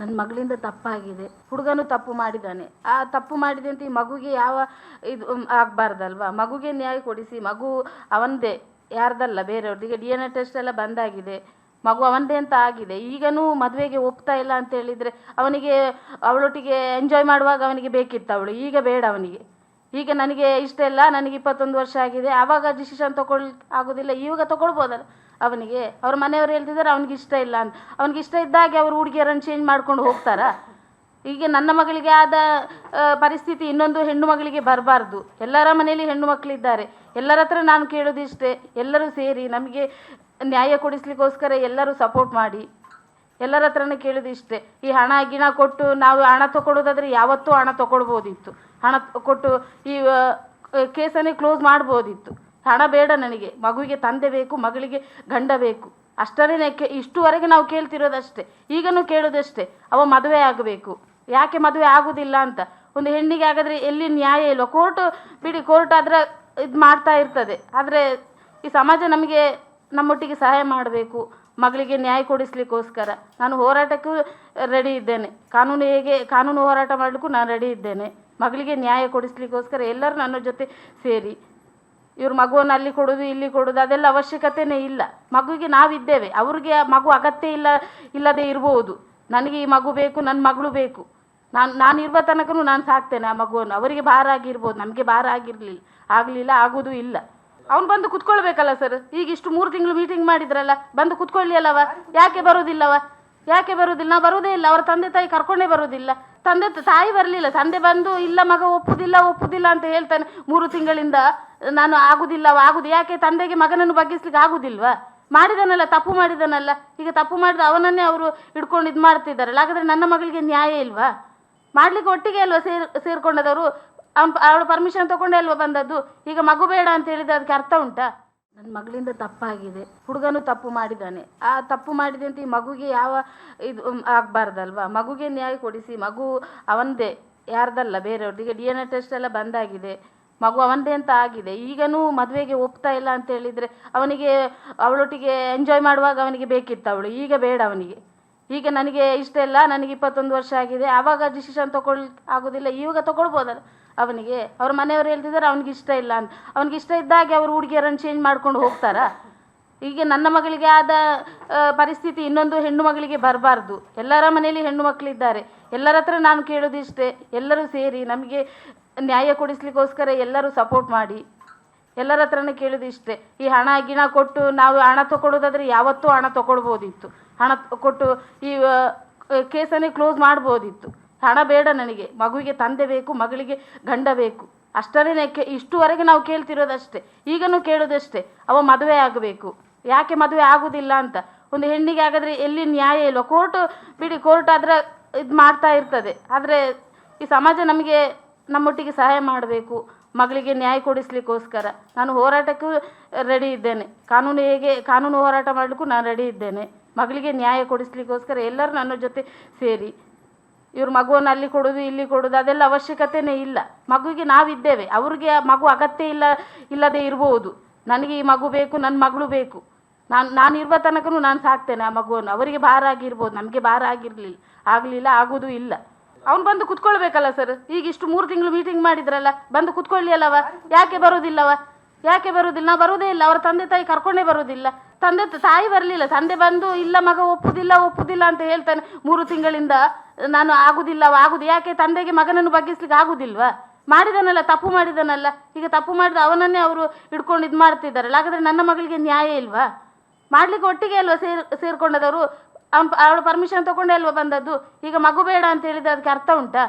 ನನ್ನ ಮಗಳಿಂದ ತಪ್ಪಾಗಿದೆ. ಹುಡುಗನು ತಪ್ಪು ಮಾಡಿದ್ದಾನೆ ಆ ತಪ್ಪು ಮಾಡಿದೆ ಅಂತ ಈ ಮಗುಗೆ ಯಾವ ಇದು ಆಗಬಾರ್ದಲ್ವಾ? ಮಗುಗೆ ನ್ಯಾಯ ಕೊಡಿಸಿ, ಮಗು ಅವನದೇ, ಯಾರ್ದಲ್ಲ ಬೇರೆಯವ್ರಿಗೆ ಡಿ ಎನ್ ಎ ಟೆಸ್ಟ್ ಎಲ್ಲ ಬಂದಾಗಿದೆ. ಮಗು ಅವನದೇ ಅಂತ ಆಗಿದೆ. ಈಗನೂ ಮದುವೆಗೆ ಒಪ್ತಾ ಇಲ್ಲ ಅಂತ ಹೇಳಿದರೆ ಅವನಿಗೆ, ಅವಳೊಟ್ಟಿಗೆ ಎಂಜಾಯ್ ಮಾಡುವಾಗ ಅವನಿಗೆ ಬೇಕಿತ್ತು ಅವಳು. ಈಗ ಬೇಡ ಅವನಿಗೆ. ಈಗ ನನಗೆ ಇಷ್ಟ ಇಲ್ಲ, ನನಗೆ ಇಪ್ಪತ್ತೊಂದು ವರ್ಷ ಆಗಿದೆ, ಆವಾಗ ಡಿಸಿಷನ್ ತಗೊಳ್, ಆಗೋದಿಲ್ಲ, ಇವಾಗ ತಗೊಳ್ಬೋದಲ್ಲ. ಅವನಿಗೆ, ಅವ್ರ ಮನೆಯವರು ಹೇಳ್ತಿದ್ದಾರೆ ಅವನಿಗೆ ಇಷ್ಟ ಇಲ್ಲ ಅಂತ. ಅವನಿಗೆ ಇಷ್ಟ ಇದ್ದಾಗೆ ಅವರು ಹುಡುಗಿಯರನ್ನು ಚೇಂಜ್ ಮಾಡ್ಕೊಂಡು ಹೋಗ್ತಾರಾ? ಈಗ ನನ್ನ ಮಗಳಿಗೆ ಆದ ಪರಿಸ್ಥಿತಿ ಇನ್ನೊಂದು ಹೆಣ್ಣು ಮಗಳಿಗೆ ಬರಬಾರ್ದು. ಎಲ್ಲರ ಮನೆಯಲ್ಲಿ ಹೆಣ್ಣು ಮಕ್ಕಳಿದ್ದಾರೆ ಎಲ್ಲರ ಹತ್ರ ನಾನು ಕೇಳೋದಿಷ್ಟೇ. ಎಲ್ಲರೂ ಸೇರಿ ನಮಗೆ ನ್ಯಾಯ ಕೊಡಿಸ್ಲಿಕ್ಕೋಸ್ಕರ ಎಲ್ಲರೂ ಸಪೋರ್ಟ್ ಮಾಡಿ. ಎಲ್ಲರ ಹತ್ರನೇ ಕೇಳೋದು ಇಷ್ಟೇ. ಈ ಹಣ ಗಿಣ ಕೊಟ್ಟು ನಾವು ಹಣ ತಗೊಳ್ಳೋದಾದ್ರೆ ಯಾವತ್ತೂ ಹಣ ತಗೊಳ್ಬೋದಿತ್ತು. ಹಣ ಕೊಟ್ಟು ಈ ಕೇಸನ್ನೇ ಕ್ಲೋಸ್ ಮಾಡ್ಬೋದಿತ್ತು. ಹಣ ಬೇಡ ನನಗೆ. ಮಗುವಿಗೆ ತಂದೆ ಬೇಕು, ಮಗಳಿಗೆ ಗಂಡ ಬೇಕು. ಅಷ್ಟರೇ ಇಷ್ಟುವರೆಗೆ ನಾವು ಕೇಳ್ತಿರೋದಷ್ಟೇ. ಈಗನೂ ಕೇಳೋದಷ್ಟೇ. ಅವ ಮದುವೆ ಆಗಬೇಕು. ಯಾಕೆ ಮದುವೆ ಆಗುವುದಿಲ್ಲ ಅಂತ. ಒಂದು ಹೆಣ್ಣಿಗೆ ಹಾಗಾದರೆ ಎಲ್ಲಿ ನ್ಯಾಯ ಇಲ್ಲ. ಕೋರ್ಟ್, ಬಿಡಿ, ಕೋರ್ಟ್ ಆದ್ರೆ ಇದು ಮಾಡ್ತಾ ಇರ್ತದೆ. ಆದರೆ ಈ ಸಮಾಜ ನಮಗೆ ನಮ್ಮೊಟ್ಟಿಗೆ ಸಹಾಯ ಮಾಡಬೇಕು. ಮಗಳಿಗೆ ನ್ಯಾಯ ಕೊಡಿಸ್ಲಿಕ್ಕೋಸ್ಕರ ನಾನು ಹೋರಾಟಕ್ಕೂ ರೆಡಿ ಇದ್ದೇನೆ. ಕಾನೂನು ಹೇಗೆ, ಕಾನೂನು ಹೋರಾಟ ಮಾಡಲಿಕ್ಕೂ ನಾನು ರೆಡಿ ಇದ್ದೇನೆ. ಮಗಳಿಗೆ ನ್ಯಾಯ ಕೊಡಿಸ್ಲಿಕ್ಕೋಸ್ಕರ ಎಲ್ಲರೂ ನನ್ನ ಜೊತೆ ಸೇರಿ. ಇವ್ರ ಮಗುವನ್ನು ಅಲ್ಲಿ ಕೊಡೋದು, ಇಲ್ಲಿ ಕೊಡೋದು, ಅದೆಲ್ಲ ಅವಶ್ಯಕತೆನೇ ಇಲ್ಲ. ಮಗುವಿಗೆ ನಾವಿದ್ದೇವೆ. ಅವ್ರಿಗೆ ಮಗು ಅಗತ್ಯ ಇಲ್ಲ, ಇಲ್ಲದೆ ಇರಬಹುದು ನನಗೆ ಈ ಮಗು ಬೇಕು, ನನ್ನ ಮಗಳು ಬೇಕು. ನಾನು ನಾನು ಇರುವ ತನಕನೂ ನಾನು ಸಾಕ್ತೇನೆ ಆ ಮಗುವನ್ನು. ಅವರಿಗೆ ಭಾರ ಆಗಿರ್ಬೋದು, ನಮಗೆ ಭಾರ ಆಗಿರಲಿಲ್ಲ, ಆಗಲಿಲ್ಲ ಆಗೋದು ಇಲ್ಲ. ಅವ್ನು ಬಂದು ಕುತ್ಕೊಳ್ಬೇಕಲ್ಲ ಸರ್ ಈಗ ಇಷ್ಟು ಮೂರು ತಿಂಗಳು ಮೀಟಿಂಗ್ ಮಾಡಿದ್ರಲ್ಲ, ಬಂದು ಕುತ್ಕೊಳ್ಳಿ ಅಲ್ಲವ ಯಾಕೆ ಬರೋದಿಲ್ಲವ? ಯಾಕೆ ಬರೋದಿಲ್ಲ? ನಾವು ಬರೋದೇ ಇಲ್ಲ. ಅವರ ತಂದೆ ತಾಯಿ ಕರ್ಕೊಂಡೇ ಬರೋದಿಲ್ಲ. ತಂದೆ ತಾಯಿ ಬರಲಿಲ್ಲ. ತಂದೆ ಬಂದು, ಇಲ್ಲ ಮಗ, ಒಪ್ಪುದಿಲ್ಲ ಒಪ್ಪುದಿಲ್ಲ ಅಂತ ಹೇಳ್ತಾನೆ. ಮೂರು ತಿಂಗಳಿಂದ ನಾನು ಆಗುದಿಲ್ಲ ಆಗುದು. ಯಾಕೆ ತಂದೆಗೆ ಮಗನನ್ನು ಬಗ್ಗಿಸ್ಲಿಕ್ಕೆ ಆಗುದಿಲ್ವಾ? ಮಾಡಿದನಲ್ಲ, ತಪ್ಪು ಮಾಡಿದನಲ್ಲ. ಈಗ ತಪ್ಪು ಮಾಡಿದ ಅವನನ್ನೇ ಅವರು ಹಿಡ್ಕೊಂಡು ಇದು ಮಾಡ್ತಿದ್ದಾರಲ್ಲ. ಹಾಗಾದ್ರೆ ನನ್ನ ಮಗಳಿಗೆ ನ್ಯಾಯ ಇಲ್ವಾ? ಮಾಡ್ಲಿಕ್ಕೆ ಒಟ್ಟಿಗೆ ಅಲ್ವಾ ಸೇರ್, ಸೇರ್ಕೊಂಡದವರು? ಅವಳ ಪರ್ಮಿಷನ್ ತಗೊಂಡೇ ಅಲ್ವ ಬಂದದ್ದು? ಈಗ ಮಗು ಬೇಡ ಅಂತ ಹೇಳಿದ್ರೆ ಅದಕ್ಕೆ ಅರ್ಥ ಉಂಟಾ? ನನ್ನ ಮಗಳಿಂದ ತಪ್ಪಾಗಿದೆ. ಹುಡುಗನು ತಪ್ಪು ಮಾಡಿದ್ದಾನೆ ಆ ತಪ್ಪು ಮಾಡಿದೆ ಅಂತ ಈ ಮಗುಗೆ ಯಾವ ಇದು ಆಗಬಾರ್ದಲ್ವಾ? ಮಗುಗೆ ನ್ಯಾಯ ಕೊಡಿಸಿ, ಮಗು ಅವನದೇ ಯಾರ್ದಲ್ಲ ಬೇರೆಯವ್ರದ್ದು ಈಗ ಡಿ ಎನ್ ಎ ಟೆಸ್ಟ್ ಎಲ್ಲ ಬಂದಾಗಿದೆ. ಮಗು ಅವನದೇ ಅಂತ ಆಗಿದೆ. ಈಗನೂ ಮದುವೆಗೆ ಒಪ್ತಾ ಇಲ್ಲ ಅಂತ ಹೇಳಿದರೆ ಅವನಿಗೆ, ಅವಳೊಟ್ಟಿಗೆ ಎಂಜಾಯ್ ಮಾಡುವಾಗ ಅವನಿಗೆ ಬೇಕಿತ್ತು ಅವಳು. ಈಗ ಬೇಡ ಅವನಿಗೆ. ಈಗ ನನಗೆ ಇಷ್ಟ ಇಲ್ಲ ನನಗೆ ಇಪ್ಪತ್ತೊಂದು ವರ್ಷ ಆಗಿದೆ. ಆವಾಗ ಡಿಸಿಷನ್ ತಗೊಳ್ ಆಗೋದಿಲ್ಲ. ಇವಾಗ ತಗೊಳ್ಬೋದಲ್ಲ. ಅವನಿಗೆ, ಅವ್ರ ಮನೆಯವರು ಹೇಳ್ತಿದ್ದಾರೆ, ಅವನಿಗೆ ಇಷ್ಟ ಇಲ್ಲ ಅಂತ. ಅವನಿಗೆ ಇಷ್ಟ ಇದ್ದಾಗೆ ಅವರು ಹುಡುಗಿಯರನ್ನು ಚೇಂಜ್ ಮಾಡ್ಕೊಂಡು ಹೋಗ್ತಾರಾ? ಹೀಗೆ ನನ್ನ ಮಗಳಿಗೆ ಆದ ಪರಿಸ್ಥಿತಿ ಇನ್ನೊಂದು ಹೆಣ್ಣು ಮಗಳಿಗೆ ಬರಬಾರ್ದು. ಎಲ್ಲರ ಮನೆಯಲ್ಲಿ ಹೆಣ್ಣು ಮಕ್ಕಳಿದ್ದಾರೆ ಎಲ್ಲರ ಹತ್ರ ನಾನು ಕೇಳೋದಿಷ್ಟೇ. ಎಲ್ಲರೂ ಸೇರಿ ನಮಗೆ ನ್ಯಾಯ ಕೊಡಿಸ್ಲಿಕ್ಕೋಸ್ಕರ ಎಲ್ಲರೂ ಸಪೋರ್ಟ್ ಮಾಡಿ. ಎಲ್ಲರ ಹತ್ರನೇ ಕೇಳೋದು ಇಷ್ಟೇ ಈ ಹಣ, ಗಿಣ ಕೊಟ್ಟು ನಾವು ಹಣ ತಗೊಳ್ಳೋದಾದ್ರೆ ಯಾವತ್ತೂ ಹಣ ತಗೊಳ್ಬೋದಿತ್ತು. ಹಣ ಕೊಟ್ಟು ಈ ಕೇಸನ್ನೇ ಕ್ಲೋಸ್ ಮಾಡ್ಬೋದಿತ್ತು. ಹಣ ಬೇಡ ನನಗೆ. ಮಗುವಿಗೆ ತಂದೆ ಬೇಕು, ಮಗಳಿಗೆ ಗಂಡ ಬೇಕು. ಅಷ್ಟರೇ ಇಷ್ಟುವರೆಗೆ ನಾವು ಕೇಳ್ತಿರೋದಷ್ಟೇ. ಈಗನೂ ಕೇಳೋದಷ್ಟೇ. ಅವ ಮದುವೆ ಆಗಬೇಕು. ಯಾಕೆ ಮದುವೆ ಆಗೋದಿಲ್ಲ ಅಂತ. ಒಂದು ಹೆಣ್ಣಿಗೆ ಹಾಗಾದ್ರೆ ಎಲ್ಲಿ ನ್ಯಾಯ ಇಲ್ಲ ಕೋರ್ಟ್, ಬಿಡಿ, ಕೋರ್ಟ್ ಆದ್ರೆ ಇದು ಮಾಡ್ತಾ ಇರ್ತದೆ. ಆದರೆ ಈ ಸಮಾಜ ನಮಗೆ ನಮ್ಮೊಟ್ಟಿಗೆ ಸಹಾಯ ಮಾಡಬೇಕು. ಮಗಳಿಗೆ ನ್ಯಾಯ ಕೊಡಿಸ್ಲಿಕ್ಕೋಸ್ಕರ. ನಾನು ಹೋರಾಟಕ್ಕೂ ರೆಡಿ ಇದ್ದೇನೆ. ಕಾನೂನು ಹೇಗೆ, ಕಾನೂನು ಹೋರಾಟ ಮಾಡಲಿಕ್ಕೂ ನಾನು ರೆಡಿ ಇದ್ದೇನೆ. ಮಗಳಿಗೆ ನ್ಯಾಯ ಕೊಡಿಸ್ಲಿಕ್ಕೋಸ್ಕರ ಎಲ್ಲರೂ ನನ್ನ ಜೊತೆ ಸೇರಿ. ಇವ್ರ ಮಗುವನ್ನು ಅಲ್ಲಿ ಕೊಡೋದು, ಇಲ್ಲಿ ಕೊಡೋದು, ಅದೆಲ್ಲ ಅವಶ್ಯಕತೆನೇ ಇಲ್ಲ. ಮಗುವಿಗೆ ನಾವಿದ್ದೇವೆ. ಅವ್ರಿಗೆ ಮಗು ಅಗತ್ಯ ಇಲ್ಲ, ಇಲ್ಲದೆ ಇರಬಹುದು ನನಗೆ ಈ ಮಗು ಬೇಕು ನನ್ನ ಮಗಳು ಬೇಕು. ನಾನು ನಾನು ಇರುವ ತನಕನು ನಾನು ಸಾಕ್ತೇನೆ ಆ ಮಗುವನ್ನು. ಅವರಿಗೆ ಭಾರ ಆಗಿರ್ಬೋದು. ನಮಗೆ ಭಾರ ಆಗಿರಲಿಲ್ಲ, ಆಗಲಿಲ್ಲ, ಆಗೋದು ಇಲ್ಲ. ಅವ್ನು ಬಂದು ಕುತ್ಕೊಳ್ಬೇಕಲ್ಲ ಸರ್ ಈಗ ಇಷ್ಟು ಮೂರು ತಿಂಗಳು ಮೀಟಿಂಗ್ ಮಾಡಿದ್ರಲ್ಲ, ಬಂದು ಕುತ್ಕೊಳ್ಳಿ ಅಲ್ಲವ ಯಾಕೆ ಬರೋದಿಲ್ಲವ? ಯಾಕೆ ಬರೋದಿಲ್ಲ? ನಾವು ಬರೋದೇ ಇಲ್ಲ. ಅವರ ತಂದೆ ತಾಯಿ ಕರ್ಕೊಂಡೇ ಬರುವುದಿಲ್ಲ ತಂದೆ ತಾಯಿ ಬರಲಿಲ್ಲ. ತಂದೆ ಬಂದು, ಇಲ್ಲ ಮಗ, ಒಪ್ಪುದಿಲ್ಲ ಒಪ್ಪುದಿಲ್ಲ ಅಂತ ಹೇಳ್ತಾನೆ. ಮೂರು ತಿಂಗಳಿಂದ ನಾನು ಆಗುದಿಲ್ಲ, ಆಗುದು. ಯಾಕೆ ತಂದೆಗೆ ಮಗನನ್ನು ಬಗ್ಗಿಸ್ಲಿಕ್ಕೆ ಆಗುದಿಲ್ವಾ? ಮಾಡಿದನಲ್ಲ, ತಪ್ಪು ಮಾಡಿದನಲ್ಲ. ಈಗ ತಪ್ಪು ಮಾಡಿದ ಅವನನ್ನೇ ಅವರು ಹಿಡ್ಕೊಂಡು ಇದು ಮಾಡ್ತಿದ್ದಾರಲ್ಲ ಹಾಗಾದ್ರೆ ನನ್ನ ಮಗಳಿಗೆ ನ್ಯಾಯ ಇಲ್ವಾ? ಮಾಡ್ಲಿಕ್ಕೆ ಒಟ್ಟಿಗೆ ಅಲ್ವಾ ಸೇರ್, ಸೇರ್ಕೊಂಡದವರು? ಅವಳು ಪರ್ಮಿಷನ್ ತಗೊಂಡೇ ಅಲ್ವಾ ಬಂದದ್ದು? ಈಗ ಮಗು ಬೇಡ ಅಂತ ಹೇಳಿದ್ರೆ ಅದಕ್ಕೆ ಅರ್ಥ ಉಂಟಾ?